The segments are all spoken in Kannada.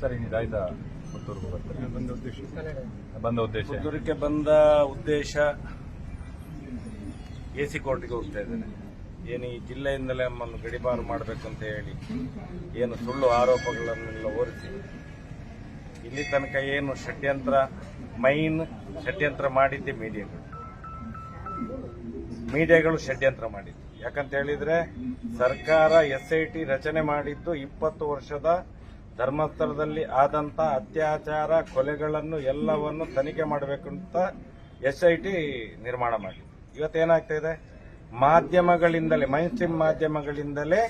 ಸರ್ ಪುತ್ತೂರ್ಗೂ ಬಂದ ಉದ್ದೇಶ. ಬಂದ ಉದ್ದೇಶ. ಪುತ್ತೂರಿಗೆ ಬಂದ ಉದ್ದೇಶ ಎ ಸಿ ಕೋರ್ಟ್ಗೆ ಹೋಗ್ತಾ ಇದ್ದೇನೆ. ಏನು ಈ ಜಿಲ್ಲೆಯಿಂದಲೇ ನಮ್ಮನ್ನು ಮಾಡಬೇಕು ಮಾಡಬೇಕಂತ ಹೇಳಿ ಏನು ಸುಳ್ಳು ಆರೋಪಗಳನ್ನೆಲ್ಲ ಹೊರಿಸಿ ಇಲ್ಲಿ ತನಕ ಏನು ಷಡ್ಯಂತ್ರ ಮೈನ್ ಷಡ್ಯಂತ್ರ ಮಾಡಿದ್ದೆ ಮೀಡಿಯಾಗಳು. ಮೀಡಿಯಾಗಳು ಷಡ್ಯಂತ್ರ ಮಾಡಿದ್ದು. ಯಾಕಂತ ಹೇಳಿದ್ರೆ ಸರ್ಕಾರ ಎಸ್ ಐ ಟಿ ರಚನೆ ಮಾಡಿದ್ದು ಇಪ್ಪತ್ತು ವರ್ಷದ ಧರ್ಮಸ್ಥಳದಲ್ಲಿ ಆದಂಥ ಅತ್ಯಾಚಾರ ಕೊಲೆಗಳನ್ನು ಎಲ್ಲವನ್ನು ತನಿಖೆ ಮಾಡಬೇಕಂತ ಎಸ್ ಐ ಟಿ ನಿರ್ಮಾಣ ಮಾಡಿ ಇವತ್ತೇನಾಗ್ತಾ ಇದೆ? ಮಾಧ್ಯಮಗಳಿಂದಲೇ ಮೈನ್ ಮಾಧ್ಯಮಗಳಿಂದಲೇ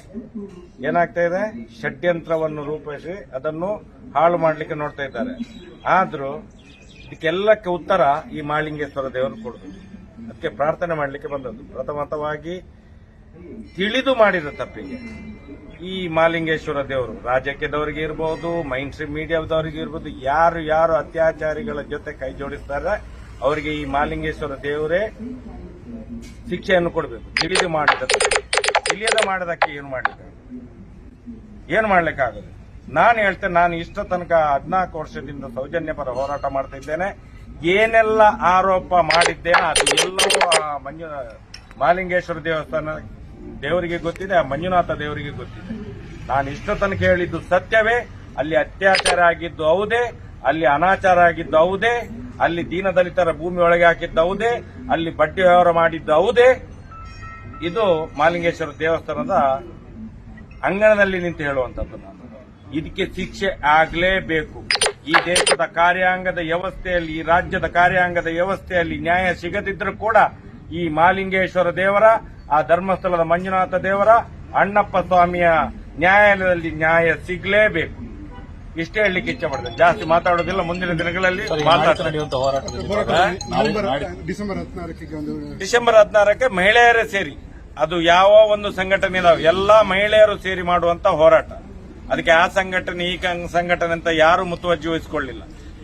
ಏನಾಗ್ತಾ ಇದೆ? ಷಡ್ಯಂತ್ರವನ್ನು ರೂಪಿಸಿ ಅದನ್ನು ಹಾಳು ಮಾಡಲಿಕ್ಕೆ ನೋಡ್ತಾ ಇದ್ದಾರೆ. ಆದರೂ ಇದಕ್ಕೆಲ್ಲಕ್ಕೆ ಉತ್ತರ ಈ ಮಾಳಿಂಗೇಶ್ವರ ದೇವರು ಕೊಡೋದು ಅದಕ್ಕೆ ಪ್ರಾರ್ಥನೆ ಮಾಡಲಿಕ್ಕೆ ಬಂದದ್ದು. ಪ್ರಥಮತವಾಗಿ ತಿಳಿದು ಮಾಡಿದ ತಪ್ಪಿಗೆ. ಈ ಮಾಲಿಂಗೇಶ್ವರ ದೇವರು ರಾಜಕೀಯದವರಿಗೆ ಇರಬಹುದು ಮೈನ್ ಸ್ಟ್ರೀಮ್ ಮೀಡಿಯಾದವರಿಗೆ ಇರಬಹುದು ಯಾರು ಯಾರು ಅತ್ಯಾಚಾರಿಗಳ ಜೊತೆ ಕೈ ಜೋಡಿಸ್ತಾರೆ, ಅವರಿಗೆ ಈ ಮಾಲಿಂಗೇಶ್ವರ ದೇವರೇ ಶಿಕ್ಷೆಯನ್ನು ಕೊಡಬೇಕು. ತಿಳಿದು ಮಾಡಿದ ತಿಳಿಯದ ಮಾಡೋದಕ್ಕೆ ಏನು ಮಾಡಲಿಕ್ಕೆ ಏನು ಮಾಡ್ಲಿಕ್ಕಾಗದು? ನಾನು ಹೇಳ್ತೇನೆ ನಾನು ಇಷ್ಟ ತನಕ ಹದಿನಾಲ್ಕು ವರ್ಷದಿಂದ ಸೌಜನ್ಯ ಪರ ಹೋರಾಟ ಮಾಡ್ತಾ ಇದ್ದೇನೆ ಏನೆಲ್ಲ ಆರೋಪ ಮಾಡಿದ್ದೇನೆ ಅದು ಎಲ್ಲವೂ ಆ ಮಂಜು ಮಾಲಿಂಗೇಶ್ವರ ದೇವಸ್ಥಾನ ದೇವರಿಗೆ ಗೊತ್ತಿದೆ, ಆ ಮಂಜುನಾಥ ದೇವರಿಗೆ ಗೊತ್ತಿದೆ. ನಾನು ಇಷ್ಟು ತನಕ ಹೇಳಿದ್ದು ಸತ್ಯವೇ, ಅಲ್ಲಿ ಅತ್ಯಾಚಾರ ಆಗಿದ್ದು ಹೌದೇ, ಅಲ್ಲಿ ಅನಾಚಾರ ಆಗಿದ್ದು ಹೌದೇ, ಅಲ್ಲಿ ದೀನದಲಿತರ ಭೂಮಿ ಒಳಗೆ ಹಾಕಿದ್ದು ಹೌದೇ, ಅಲ್ಲಿ ಬಡ್ಡಿ ವ್ಯವಹಾರ ಮಾಡಿದ್ದು ಹೌದೇ. ಇದು ಮಾಲಿಂಗೇಶ್ವರ ದೇವಸ್ಥಾನದ ಅಂಗಣದಲ್ಲಿ ನಿಂತು ಹೇಳುವಂತದ್ದು ನಾನು. ಇದಕ್ಕೆ ಶಿಕ್ಷೆ ಆಗಲೇಬೇಕು. ಈ ದೇಶದ ಕಾರ್ಯಾಂಗದ ವ್ಯವಸ್ಥೆಯಲ್ಲಿ, ಈ ರಾಜ್ಯದ ಕಾರ್ಯಾಂಗದ ವ್ಯವಸ್ಥೆಯಲ್ಲಿ ನ್ಯಾಯ ಸಿಗದಿದ್ರೂ ಕೂಡ ಈ ಮಾಲಿಂಗೇಶ್ವರ ದೇವರ ಆ ಧರ್ಮಸ್ಥಳದ ಮಂಜುನಾಥ ದೇವರ ಅಣ್ಣಪ್ಪ ಸ್ವಾಮಿಯ ನ್ಯಾಯಾಲಯದಲ್ಲಿ ನ್ಯಾಯ ಸಿಗಲೇಬೇಕು. ಇಷ್ಟೇ ಹೇಳಲಿಕ್ಕೆ ಇಚ್ಛೆ ಪಡ್ತೇನೆ ಜಾಸ್ತಿ ಮಾತಾಡೋದಿಲ್ಲ ಮುಂದಿನ ದಿನಗಳಲ್ಲಿ ಡಿಸೆಂಬರ್ ಹದಿನಾರಕ್ಕೆ ಮಹಿಳೆಯರೇ ಸೇರಿ. ಅದು ಯಾವ ಒಂದು ಸಂಘಟನೆ ಇದಾವೆ ಎಲ್ಲಾ ಮಹಿಳೆಯರು ಸೇರಿ ಮಾಡುವಂತ ಹೋರಾಟ. ಅದಕ್ಕೆ ಆ ಸಂಘಟನೆ ಈ ಸಂಘಟನೆ ಅಂತ ಯಾರು ಮುತುವರ್ಜಿ ವಹಿಸಿಕೊಳ್ಳಿಲ್ಲ.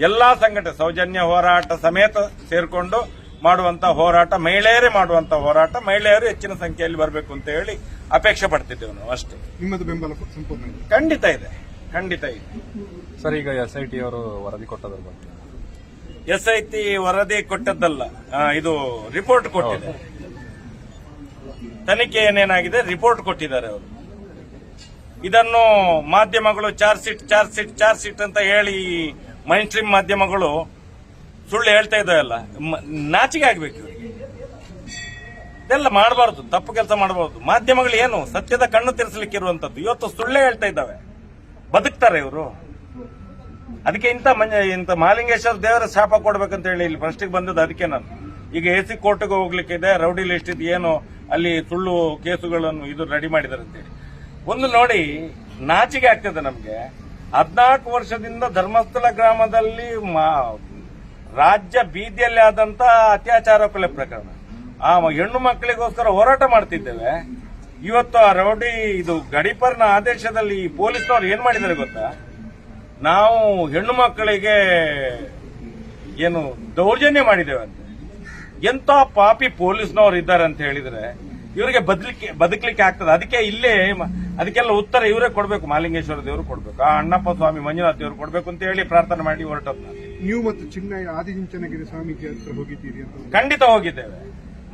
ಎಲ್ಲಾ ಸಂಘಟನೆ ಸೌಜನ್ಯ ಹೋರಾಟ ಸಮೇತ ಸೇರ್ಕೊಂಡು ಮಾಡುವಂತ ಹೋರಾಟ ಮಹಿಳೆಯರೇ ಮಾಡುವಂತ ಹೋರಾಟ ಮಹಿಳೆಯರು ಹೆಚ್ಚಿನ ಸಂಖ್ಯೆಯಲ್ಲಿ ಬರಬೇಕು ಅಂತ ಹೇಳಿ ಅಪೇಕ್ಷೆ ಪಡ್ತಿದ್ದೇವೆ ನಾವು ಅಷ್ಟೇ. ನಿಮ್ಮದು ಬೆಂಬಲ ಸಂಪೂರ್ಣ ಇದೆ. ಖಂಡಿತ ಇದೆ ಖಂಡಿತ ಇದೆ. ಸರ್ ಈಗ ಎಸ್ ಐ ಟಿ ಅವರು ವರದಿ ಕೊಟ್ಟದ್ರ ಬಗ್ಗೆ. ಎಸ್ ಐ ಟಿ ವರದಿ ಕೊಟ್ಟದ್ದಲ್ಲ ಆ, ಇದು ರಿಪೋರ್ಟ್ ಕೊಟ್ಟಿದೆ. ತನಿಖೆ ಏನೇನಾಗಿದೆ? ರಿಪೋರ್ಟ್ ಕೊಟ್ಟಿದ್ದಾರೆ ಅವರು. ಇದನ್ನು ಮಾಧ್ಯಮಗಳು charge sheet charge sheet charge sheet ಅಂತ ಹೇಳಿ ಮೈನ್ ಸ್ಟ್ರೀಮ್ ಮಾಧ್ಯಮಗಳು ಸುಳ್ಳು ಹೇಳ್ತಾ ಇದ್ದಾವೆಲ್ಲ ನಾಚಿಕೆ ಆಗ್ಬೇಕು. ಇದೆಲ್ಲ ಮಾಡಬಾರ್ದು, ತಪ್ಪು ಕೆಲಸ ಮಾಡಬಾರ್ದು. ಮಾಧ್ಯಮಗಳು ಏನು ಸತ್ಯದ ಕಣ್ಣು ತಿರ್ಸಲಿಕ್ಕೆ ಇರುವಂತದ್ದು. ಇವತ್ತು ಸುಳ್ಳೇ ಹೇಳ್ತಾ ಇದ್ದಾವೆ. ಬದುಕ್ತಾರೆ ಇವರು. ಅದಕ್ಕೆ ಇಂಥ ಮಂಜ ಇಂಥ ಮಹಾಲಿಂಗೇಶ್ವರ ದೇವರ ಶಾಪ ಕೊಡ್ಬೇಕಂತ ಹೇಳಿ ಇಲ್ಲಿ ಫಸ್ಟಿಗೆ ಬಂದದ್ದು ಅದಕ್ಕೆ ನಾನು. ಈಗ ಎ ಸಿ ಕೋರ್ಟ್ಗೆ ಇದೆ, ರೌಡಿ ಲಿಸ್ಟ್ ಇದು ಏನು, ಅಲ್ಲಿ ಸುಳ್ಳು ಕೇಸುಗಳನ್ನು ಇದು ರೆಡಿ ಮಾಡಿದ್ದಾರೆ ಅಂತೇಳಿ ಒಂದು ನೋಡಿ, ನಾಚಿಕೆ ಆಗ್ತದೆ ನಮಗೆ. ಹದಿನಾಲ್ಕು ವರ್ಷದಿಂದ ಧರ್ಮಸ್ಥಳ ಗ್ರಾಮದಲ್ಲಿ ರಾಜ್ಯ ಬೀದಿಯಲ್ಲಿ ಆದಂತ ಅತ್ಯಾಚಾರ ಕೊಲೆ ಪ್ರಕರಣ. ಆ ಹೆಣ್ಣು ಮಕ್ಕಳಿಗೋಸ್ಕರ ಹೋರಾಟ ಮಾಡ್ತಿದ್ದೇವೆ. ಇವತ್ತು ಆ ರೌಡಿ ಇದು ಗಡಿಪರ್ನ ಆದೇಶದಲ್ಲಿ ಪೊಲೀಸ್ನವ್ರು ಏನ್ ಮಾಡಿದ್ದಾರೆ ಗೊತ್ತಾ? ನಾವು ಹೆಣ್ಣು ಮಕ್ಕಳಿಗೆ ಏನು ದೌರ್ಜನ್ಯ ಮಾಡಿದ್ದೇವೆ ಅಂತ. ಎಂತ ಪಾಪಿ ಪೊಲೀಸ್ನವ್ರು ಇದ್ದಾರೆ ಅಂತ ಹೇಳಿದ್ರೆ ಇವರಿಗೆ ಬದಲಿಕ್ಕೆ ಬದುಕಲಿಕ್ಕೆ ಆಗ್ತದೆ. ಅದಕ್ಕೆ ಇಲ್ಲೇ ಅದಕ್ಕೆಲ್ಲ ಉತ್ತರ ಇವರೇ ಕೊಡ್ಬೇಕು. ಮಾಲಿಂಗೇಶ್ವರ ದೇವರು ಕೊಡ್ಬೇಕು. ಆ ಅಣ್ಣಪ್ಪ ಸ್ವಾಮಿ ಮಂಜುನಾಥ್ ದೇವರು ಕೊಡ್ಬೇಕು ಅಂತ ಹೇಳಿ ಪ್ರಾರ್ಥನೆ ಮಾಡಿ ಹೊರಟದ್ದು ನಾನು. ನೀವು ಮತ್ತು ಚಿನ್ನಯ್ಯ ಆದಿಚುಂಚನಗಿರಿ ಸ್ವಾಮೀಜಿ ಹತ್ರ ಹೋಗಿದ್ದೀರಿ ಅಂತ ಖಂಡಿತ ಹೋಗಿದ್ದೇವೆ.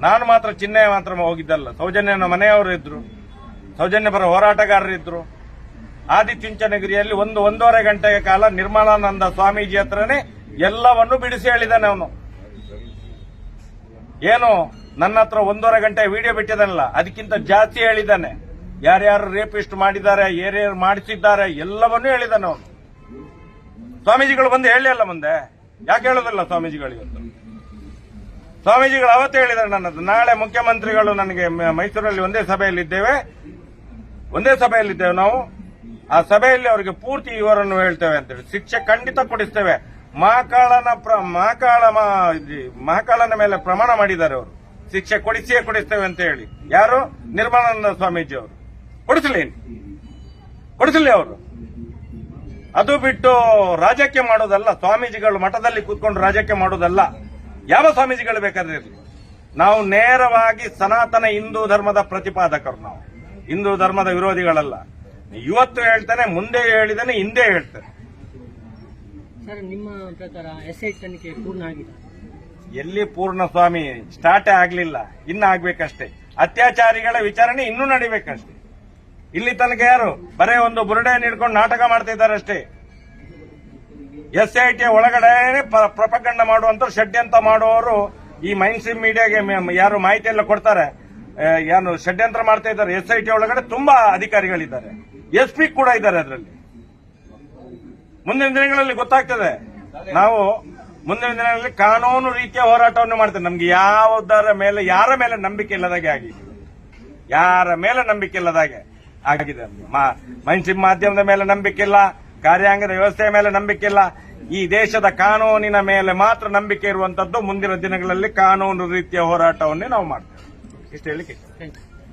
ನಾನು ಮಾತ್ರ ಚಿನ್ನಯ್ಯ ಮಾತ್ರ ಹೋಗಿದ್ದಲ್ಲ. ಸೌಜನ್ಯನ ಮನೆಯವರು ಇದ್ರು. ಸೌಜನ್ಯ ಪರ ಹೋರಾಟಗಾರರು ಇದ್ರು. ಆದಿಚುಂಚನಗಿರಿಯಲ್ಲಿ ಒಂದು ಒಂದೂವರೆ ಗಂಟೆಯ ಕಾಲ ನಿರ್ಮಲಾನಂದ ಸ್ವಾಮೀಜಿ ಹತ್ರನೇ ಎಲ್ಲವನ್ನು ಬಿಡಿಸಿ ಹೇಳಿದ್ದಾನೆ ಅವನು. ಏನು? ನನ್ನ ಹತ್ರ ಒಂದೂವರೆ ಗಂಟೆ ವಿಡಿಯೋ ಬಿಟ್ಟಿದ್ದಾನಲ್ಲ. ಅದಕ್ಕಿಂತ ಜಾಸ್ತಿ ಹೇಳಿದ್ದಾನೆ ಯಾರ್ಯಾರು ರೇಪಿಸ್ಟ್ ಮಾಡಿದ್ದಾರೆ ಯಾರ್ಯಾರು ಮಾಡಿಸಿದ್ದಾರೆ, ಎಲ್ಲವನ್ನೂ ಹೇಳಿದ್ದಾನೆ ಅವನು. ಸ್ವಾಮೀಜಿಗಳು ಬಂದು ಹೇಳಿಲ್ಲ ಮುಂದೆ. ಯಾಕೆ ಹೇಳೋದಿಲ್ಲ ಸ್ವಾಮೀಜಿಗಳು ಇವತ್ತು ಸ್ವಾಮೀಜಿಗಳು ಅವತ್ತು ಹೇಳಿದ್ದಾರೆ ನನ್ನದು. ನಾಳೆ ಮುಖ್ಯಮಂತ್ರಿಗಳು ನನಗೆ ಮೈಸೂರಲ್ಲಿ ಒಂದೇ ಸಭೆಯಲ್ಲಿದ್ದೇವೆ ಒಂದೇ ಸಭೆಯಲ್ಲಿದ್ದೇವೆ ನಾವು. ಆ ಸಭೆಯಲ್ಲಿ ಅವರಿಗೆ ಪೂರ್ತಿ ವಿವರನ್ನು ಹೇಳ್ತೇವೆ ಅಂತೇಳಿ ಶಿಕ್ಷೆ ಖಂಡಿತ ಕೊಡಿಸ್ತೇವೆ. ಮಹಾಕಾಳನ ಪ್ರ ಮಹಾಕಾಳ ಮಹಾಕಾಳನ ಮೇಲೆ ಪ್ರಮಾಣ ಮಾಡಿದ್ದಾರೆ ಅವರು. ಶಿಕ್ಷೆ ಕೊಡಿಸಿಯೇ ಕೊಡಿಸ್ತೇವೆ ಅಂತ ಹೇಳಿ. ಯಾರು? ನಿರ್ಮಲಾನಂದ ಸ್ವಾಮೀಜಿ ಅವರು. ಕೊಡಿಸಲಿ. ಕೊಡಿಸಲಿ ಅವರು. ಅದು ಬಿಟ್ಟು ರಾಜಕೀಯ ಮಾಡೋದಲ್ಲ ಸ್ವಾಮೀಜಿಗಳು ಮಠದಲ್ಲಿ ಕೂತ್ಕೊಂಡು ರಾಜಕೀಯ ಮಾಡೋದಲ್ಲ. ಯಾವ ಸ್ವಾಮೀಜಿಗಳು ಬೇಕಾದ್ರೆ ಇರಲಿ? ನಾವು ನೇರವಾಗಿ ಸನಾತನ ಹಿಂದೂ ಧರ್ಮದ ಪ್ರತಿಪಾದಕರು ನಾವು. ಹಿಂದೂ ಧರ್ಮದ ವಿರೋಧಿಗಳಲ್ಲ. ಇವತ್ತು ಹೇಳ್ತಾನೆ ಮುಂದೆ ಹೇಳಿದಾನೆ ಹಿಂದೆ ಹೇಳ್ತಾನೆ. ಸರ್ ನಿಮ್ಮ ಪ್ರಕಾರ ಎಸ್ ಐ ತನಿಖೆ ಪೂರ್ಣ ಆಗಿದೆ? ಎಲ್ಲಿ ಪೂರ್ಣ ಸ್ವಾಮಿ? ಸ್ಟಾರ್ಟೇ ಆಗ್ಲಿಲ್ಲ. ಇನ್ನ ಆಗ್ಬೇಕಷ್ಟೇ. ಅತ್ಯಾಚಾರಿಗಳ ವಿಚಾರಣೆ ಇನ್ನೂ ನಡಿಬೇಕಷ್ಟೇ. ಇಲ್ಲಿ ತನಕ ಯಾರು? ಬರೇ ಒಂದು ಬುರುಡೆ ಹಿಡ್ಕೊಂಡು ನಾಟಕ ಮಾಡ್ತಾ ಇದ್ದಾರೆ ಅಷ್ಟೇ ಎಸ್ ಐ ಟಿ ಒಳಗಡೆ ಪ್ರಪಗಂಡ ಮಾಡುವಂತ ಷಡ್ಯಂತ್ರ ಮಾಡುವವರು ಈ ಮೈನ್ ಸ್ಟ್ರೀಮ್ ಮೀಡಿಯಾಗೆ ಯಾರು ಮಾಹಿತಿ ಎಲ್ಲ ಕೊಡ್ತಾರೆ. ಯಾರು ಷಡ್ಯಂತ್ರ ಮಾಡ್ತಾ ಇದ್ದಾರೆ. ಎಸ್ ಐ ಟಿ ಒಳಗಡೆ ತುಂಬಾ ಅಧಿಕಾರಿಗಳಿದ್ದಾರೆ. ಎಸ್ ಪಿ ಕೂಡ ಇದ್ದಾರೆ ಅದರಲ್ಲಿ. ಮುಂದಿನ ದಿನಗಳಲ್ಲಿ ಗೊತ್ತಾಗ್ತದೆ. ನಾವು ಮುಂದಿನ ದಿನಗಳಲ್ಲಿ ಕಾನೂನು ರೀತಿಯ ಹೋರಾಟವನ್ನು ಮಾಡ್ತೇವೆ. ನಮ್ಗೆ ಯಾವುದರ ಮೇಲೆ, ಯಾರ ಮೇಲೆ ನಂಬಿಕೆ ಇಲ್ಲದಾಗೆ ಆಗಿ. ಯಾರ ಮೇಲೆ ನಂಬಿಕೆ ಇಲ್ಲದಾಗೆ. ಆಗಿದೆ ಮಾ- ಮೈನ್ಸ್ಟ್ರೀಮ್ ಮಾಧ್ಯಮದ ಮೇಲೆ ನಂಬಿಕೆ ಇಲ್ಲ, ಕಾರ್ಯಾಂಗದ ವ್ಯವಸ್ಥೆಯ ಮೇಲೆ ನಂಬಿಕೆ ಇಲ್ಲ. ಈ ದೇಶದ ಕಾನೂನಿನ ಮೇಲೆ ಮಾತ್ರ ನಂಬಿಕೆ ಇರುವಂತದ್ದು ಮುಂದಿನ ದಿನಗಳಲ್ಲಿ ಕಾನೂನು ರೀತಿಯ ಹೋರಾಟವನ್ನೇ ನಾವು ಮಾಡ್ತೇವೆ. ಇಷ್ಟು ಹೇಳಿಕೆ